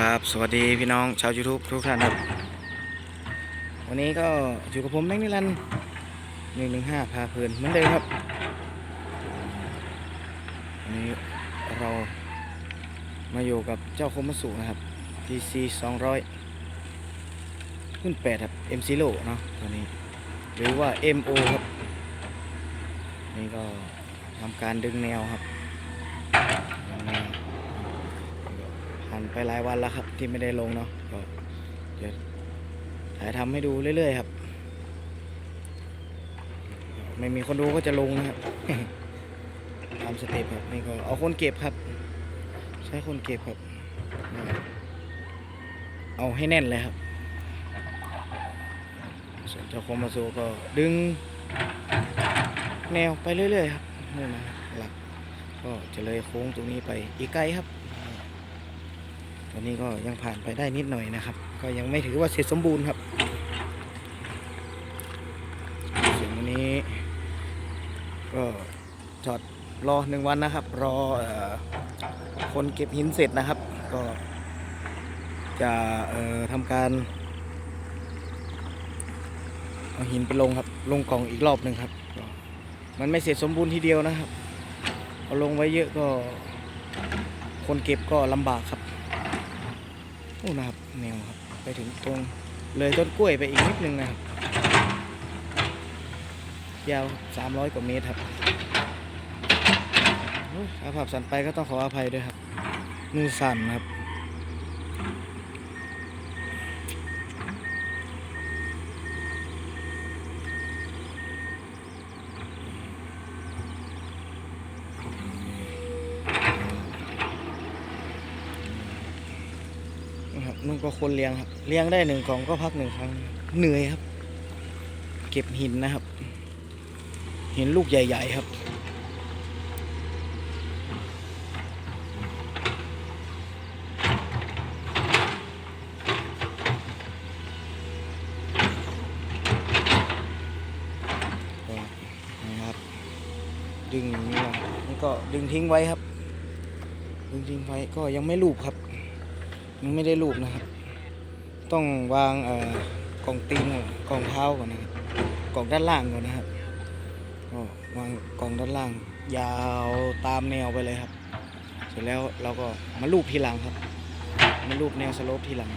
ครับ สวัสดีพี่น้องชาว YouTube ทุกท่านครับ วันนี้ก็อยู่กับผมแม็กนิรันหนึ่งหนึ่งห้าพาเพลินเหมือนเดิมครับ วันนี้เรามาอยู่กับเจ้าคมมัสุนะครับ TC 200รุ่น8ครับ M Zero เนาะตัวนี้ หรือว่า MO ครับ นี่ก็ทำการดึงแนวครับดึงแนวานไปหลายวันแล้วครับ ที่ไม่ได้ลงเนาะก็เดี๋ยวถ่ายทำให้ดูเรื่อยๆครับ ไม่มีคนดูก็จะลงนะครับตามสเต็ปครับนี่ก็เอาคนเก็บครับ ใช้คนเก็บครับ เอาให้แน่นเลยครับส่วนเจ้าคมมาโซก็ดึงแนวไปเรื่อยๆครับนี่นะหลักก็จะเลยโค้งตรงนี้ไปอีกไกลครับ ตอนนี้ก็ยังผ่านไปได้นิดหน่อยนะครับ ก็ยังไม่ถือว่าเสร็จสมบูรณ์ครับส่วนวันนี้ ก็จอดรอหนึ่งวันนะครับรออคนเก็บหินเสร็จนะครับ ก็จะทำการเอาหินไปลงครับ ลงกล่องอีกรอบหนึ่งครับ มันไม่เสร็จสมบูรณ์ทีเดียวนะครับ เอาลงไว้เยอะก็คนเก็บก็ลำบากครับ โอ้นะครับแนวครับไปถึงตรงเลยต้นกล้วยไปอีกนิดนึงนะครับยาว 300 กว่าเมตรครับอ้ยถ้าผับสั่นไปก็ต้องขออภัยด้วยครับมือสั่นครับ นะครับนุ่นก็คนเลี้ยงครับเลี้ยงได้หนึ่งกล่องก็พักหนึ่งครั้งเหนื่อยครับ เก็บหินนะครับ หินลูกใหญ่ ๆ ครับนะครับดึงอย่างนี้นะนี่ก็ดึงทิ้งไว้ครับ ดึงทิ้งไว้ก็ยังไม่ลูบครับ ยังไม่ได้รูปนะครับ ต้องวางเอ่อกล่องตีนก่อนกล่องเท้าก่อนนะครับกล่องด้านล่างก่อนนะครับก็วางกล่องด้านล่าง ยาวตามแนวไปเลยครับ เสร็จแล้วเราก็มาลูบทีหลังครับ มาลูบแนวสโลปทีหลัง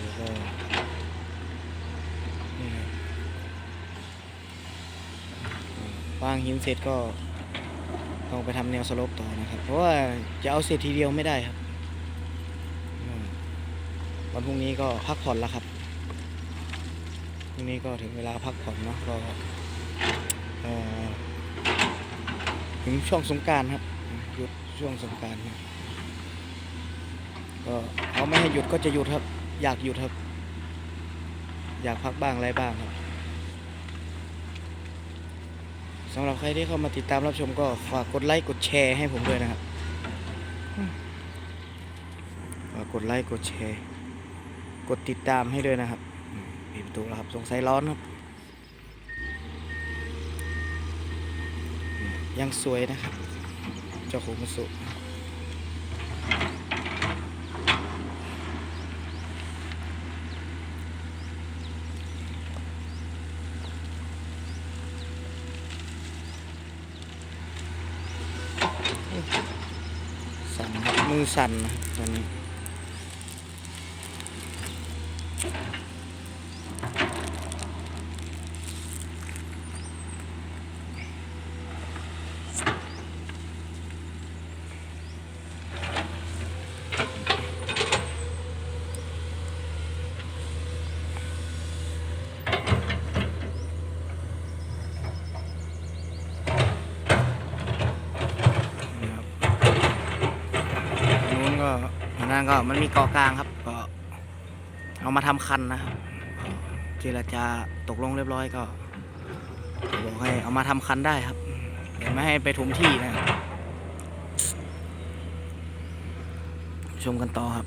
แล้วก็นี่ครับ วางหินเสร็จก็ต้องไปทำแนวสลปต่อนะครับ เพราะว่าจะเอาเสร็จทีเดียวไม่ได้ครับวันพรุ่งนี้ก็พักผ่อนแล้วครับพรุ่งนี้ก็ถึงเวลาพักผ่อนเนาะก็ถึงช่วงสงการครับหยุดช่วงสงการครับก็เขาไม่ให้หยุดก็จะหยุดครับ อยากหยุดครับ อยากพักบ้างอะไรบ้างครับ สำหรับใครที่เข้ามาติดตามรับชมก็ฝากกดไลค์กดแชร์ให้ผมด้วยนะครับฝากกดไลค์กดแชร์ กดติดตามให้ด้วยนะครับมปิดประตูแล้วครับสงสัยร้อนครับ ยังสวยนะครับ เจ้าของมสุสั่นครับ มือสั่นนะตอนนี้ นะครับอันนู้นก็อั นั้นก็มันมีเกาะกลางครับ ก็เอามาทำคันนะครับก็เจรจาตกลงเรียบร้อยก็บอกให้เอามาทำคันได้ครับเดี๋ยวไม่ให้ไปถมที่นะชมกันต่อครับ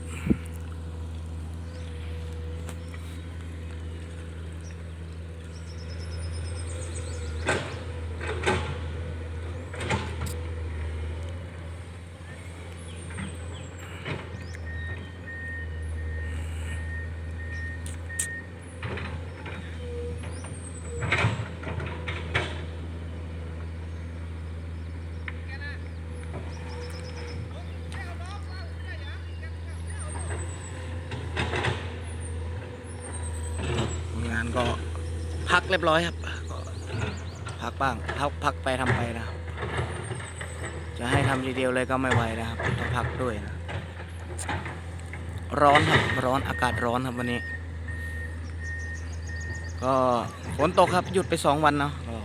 น พักเรียบร้อยครับก็พักบ้างพักพักไปทำไปนะครับจะให้ทำทีเดียวเลยก็ไม่ไหวนะครับต้องพักด้วยนะร้อนครับร้อนอากาศร้อนครับวันนี้ ก็ฝนตกครับหยุดไปสองวันเนาะก็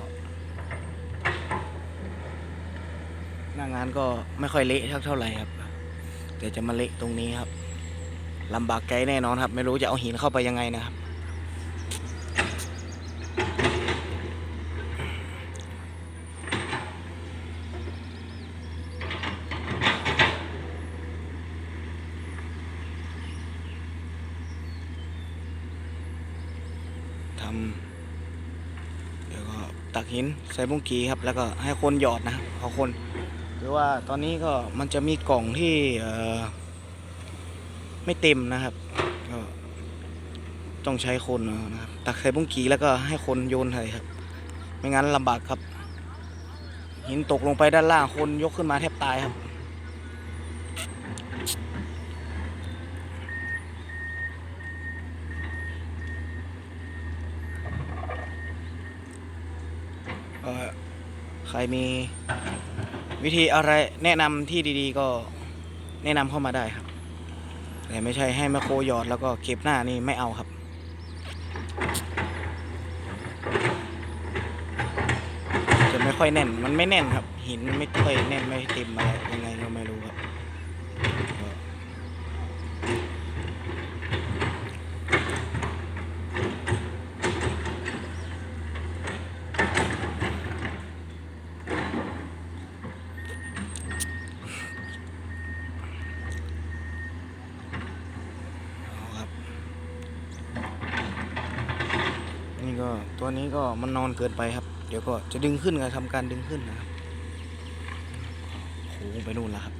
หน้างานก็ไม่ค่อยเละเท่าไหร่ครับแต่จะมาเละตรงนี้ครับลำบากใจแน่นอนครับ ไม่รู้จะเอาหินเข้าไปยังไงนะครับ ทำเดี๋ยวก็ตักหินใส่บุ้งกีครับ แล้วก็ให้คนหยอดนะครับเอาคนหรือว่าตอนนี้ก็มันจะมีกล่องที่ไม่เต็มนะครับก็ต้องใช้คนนะครับตักใส่บุ้งกีแล้วก็ให้คนโยนใส่ครับ ไม่งั้นลำบากครับ หินตกลงไปด้านล่างคนยกขึ้นมาแทบตายครับ เอ่อ ใครมีวิธีอะไรแนะนำที่ดีๆ ก็แนะนำเข้ามาได้ครับ แต่ไม่ใช่ให้มาโคหยอดแล้วก็เก็บหน้านี่ไม่เอาครับจะไม่ค่อยแน่นมันไม่แน่นครับ หินมันไม่ค่อยแน่นไม่เต็มอะไรยังไงก็ไม่รู้ครับก็เอาครับ นี่ ก็ตัวนี้ก็มันนอนเกินไปครับ เดี๋ยวก็จะดึงขึ้นกันทำการดึงขึ้นนะครับโค้งไปนู่นแล้วครับ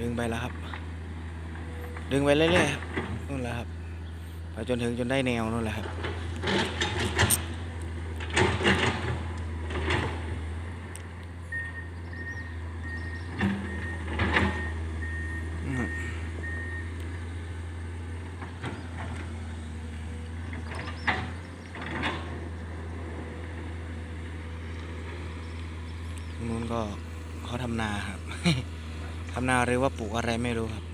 ดึงไปแล้วครับ ดึงไปเรื่อยๆครับนู่นแหละครับไปจนถึงจนได้แนวนู่นแหละครับ นู้นก็เขาทำนาครับ ทำนาหรือว่าปลูกอะไรไม่รู้ครับ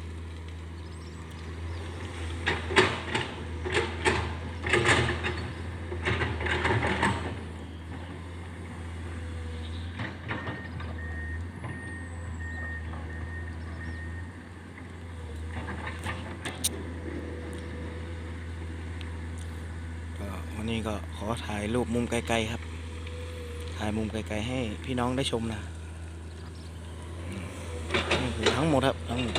ก็วันนี้ก็ขอถ่ายรูปมุมไกลๆครับ ถ่ายมุมไกลๆให้พี่น้องได้ชมนะนี่คือทั้งหมดครับทั้งหมด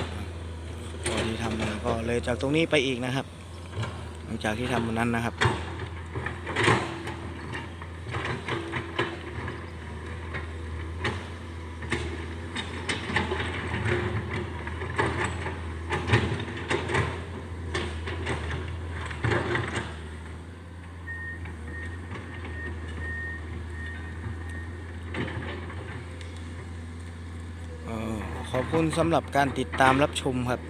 ที่ทำมาก็เลยจากตรงนี้ไปอีกนะครับ หลังจากที่ทำวันนั้นนะครับ เอ่อขอบ คุณสำหรับการติดตามรับชมครับ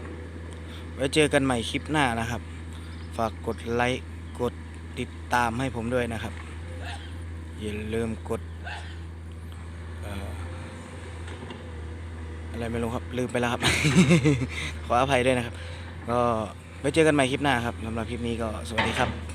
ไว้เจอกันใหม่คลิปหน้านะครับ ฝากกดไลค์กดติดตามให้ผมด้วยนะครับ อย่าลืมกดอะไรไม่รู้ครับ ลืมไปแล้วครับ ขออภัยด้วยนะครับ ก็ไว้เจอกันใหม่คลิปหน้าครับสำหรับคลิปนี้ก็สวัสดีครับ